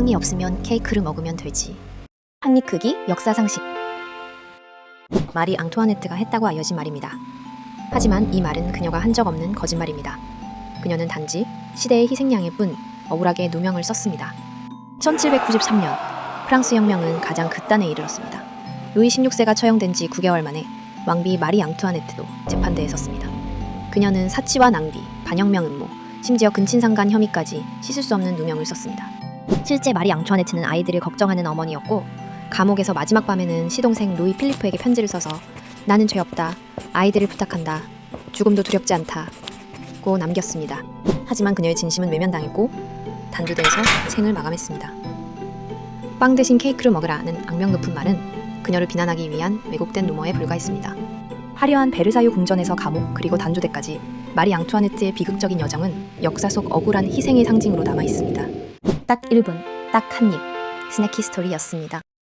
빵이 없으면 케이크를 먹으면 되지. 한입 크기 역사 상식. 말이 앙투아네트가 했다고 알려진 말입니다. 하지만 이 말은 그녀가 한 적 없는 거짓말입니다. 그녀는 단지 시대의 희생양일 뿐 억울하게 누명을 썼습니다. 1793년 프랑스 혁명은 가장 극단에 이르렀습니다. 루이 16세가 처형된 지 9개월 만에 왕비 마리 앙투아네트도 재판대에 섰습니다. 그녀는 사치와 낭비, 반혁명 음모, 심지어 근친상간 혐의까지 씻을 수 없는 누명을 썼습니다. 실제 마리 앙투아네트는 아이들을 걱정하는 어머니였고 감옥에서 마지막 밤에는 시동생 루이 필리프에게 편지를 써서 나는 죄 없다. 아이들을 부탁한다. 죽음도 두렵지 않다 고 남겼습니다. 하지만 그녀의 진심은 외면당했고 단두대에서 생을 마감했습니다. 빵 대신 케이크를 먹으라는 악명 높은 말은 그녀를 비난하기 위한 왜곡된 루머에 불과했습니다. 화려한 베르사유 궁전에서 감옥 그리고 단두대까지 마리 앙투아네트의 비극적인 여정은 역사 속 억울한 희생의 상징으로 남아 있습니다. 딱 1분, 딱 한 입. 스낵 히스토리였습니다.